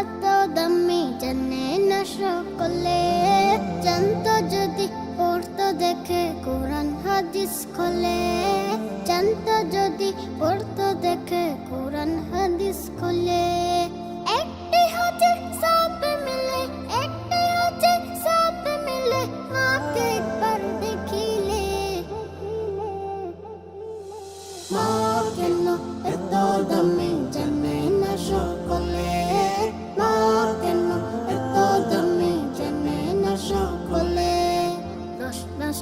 এত দামি জানে না সকলে। জানতো যদি পড়তো দেখে কোরআন, হাদিস খোলে। জানতো যদি পড়তো দেখে কোরআন, হাদিস খোলে। একটি হচ্ছে সব মিলে, একটি হচ্ছে সব মিলে, মাকে একবার দেখিলে। মা কেন এত দামি জানে না সকলে?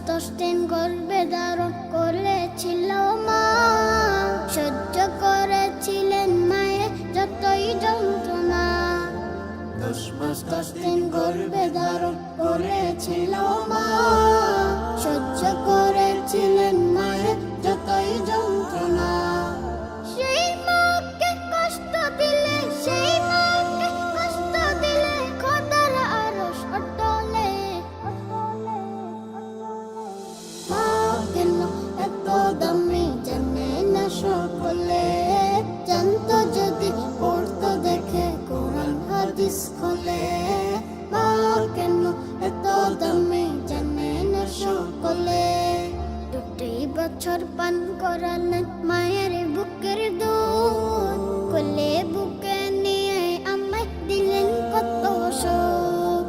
মাস গর্বে ধারণ করেছিল মা। সহ্য করেছিলেন মায়ের যতই যন্ত্রণা। দশ মাস দশ দিন গর্বে ধারণ করেছিল মা। স্কুলে বা কেন এত দামে জানে না সকলে? দুটি বছর পান করালেন মায়ের বুকের দুধ। কোলে বুকে নিয়ে আমায় দিলেন কত শোক।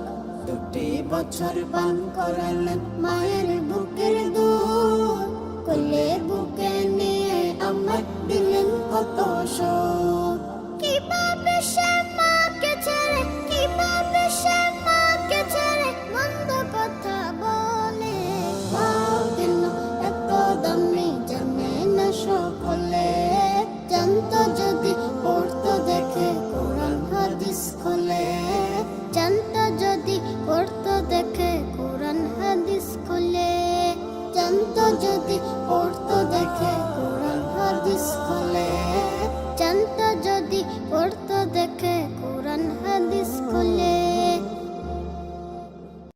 দুটি বছর পান করালেন মায়ের বুকের দুধ। কোলে বুকে নিয়ে আমায় দিলেন কত শোক। কীভাবে সে this.